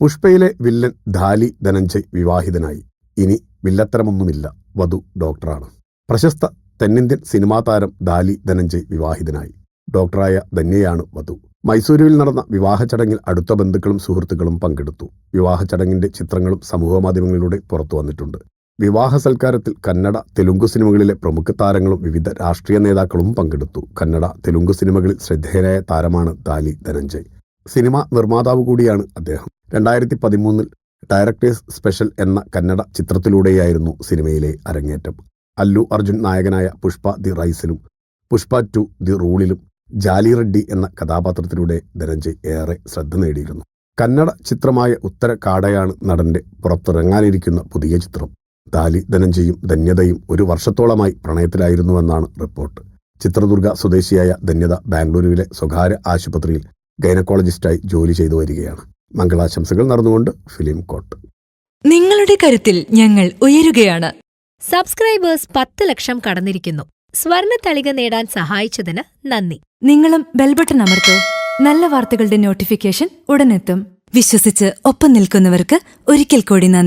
പുഷ്പയിലെ villain ധാലി Dhananjay വിവാഹിതനായി. ഇനി വില്ലത്തരമൊന്നുമില്ല. വധു ഡോക്ടറാണ്. പ്രശസ്ത തെന്നിന്ത്യൻ സിനിമാ താരം ധാലി ധനഞ്ജയ് വിവാഹിതനായി. ഡോക്ടറായ ധന്യയാണ് വധു. മൈസൂരുവിൽ നടന്ന വിവാഹ ചടങ്ങിൽ അടുത്ത ബന്ധുക്കളും സുഹൃത്തുക്കളും പങ്കെടുത്തു. വിവാഹ ചടങ്ങിന്റെ ചിത്രങ്ങളും സമൂഹമാധ്യമങ്ങളിലൂടെ പുറത്തു വന്നിട്ടുണ്ട്. വിവാഹ സൽക്കാരത്തിൽ കന്നഡ തെലുങ്ക് സിനിമകളിലെ പ്രമുഖ താരങ്ങളും വിവിധ രാഷ്ട്രീയ നേതാക്കളും പങ്കെടുത്തു. കന്നഡ തെലുങ്ക് സിനിമകളിൽ ശ്രദ്ധേയനായ താരമാണ് ധാലി ധനഞ്ജയ്. സിനിമ നിർമ്മാതാവ് കൂടിയാണ് അദ്ദേഹം. രണ്ടായിരത്തി പതിമൂന്നിൽ ഡയറക്ടേഴ്സ് സ്പെഷ്യൽ എന്ന കന്നഡ ചിത്രത്തിലൂടെയായിരുന്നു സിനിമയിലെ അരങ്ങേറ്റം. അല്ലു അർജുൻ നായകനായ പുഷ്പ ദി റൈസിലും പുഷ്പ ടു ദി റൂളിലും ജാലി റെഡ്ഡി എന്ന കഥാപാത്രത്തിലൂടെ ധനഞ്ജയ് ഏറെ ശ്രദ്ധ നേടിയിരുന്നു. കന്നഡ ചിത്രമായ ഉത്തര കാടയാണ് നടന്റെ പുറത്തിറങ്ങാനിരിക്കുന്ന പുതിയ ചിത്രം. ദാലി ധനഞ്ജയും ധന്യതയും ഒരു വർഷത്തോളമായി പ്രണയത്തിലായിരുന്നുവെന്നാണ് റിപ്പോർട്ട്. ചിത്രദുർഗ സ്വദേശിയായ ധന്യത ബാംഗ്ലൂരുവിലെ സ്വകാര്യ ആശുപത്രിയിൽ ഗൈനക്കോളജിസ്റ്റായി ജോലി ചെയ്തു വരികയാണ്. മംഗളാശംസകൾ നടന്നുകൊണ്ട് ഫിലിം കോട്ട്. നിങ്ങളുടെ കരുത്തിൽ ഞങ്ങൾ ഉയരുകയാണ്. സബ്സ്ക്രൈബേഴ്സ് പത്ത് ലക്ഷം കടന്നിരിക്കുന്നു. സ്വർണ തളിക നേടാൻ സഹായിച്ചതിന് നന്ദി. നിങ്ങളും ബെൽബട്ടൺ അമർത്തോ. നല്ല വാർത്തകളുടെ നോട്ടിഫിക്കേഷൻ ഉടനെത്തും. വിശ്വസിച്ച് ഒപ്പം നിൽക്കുന്നവർക്ക് ഒരിക്കൽ കൂടി നന്ദി.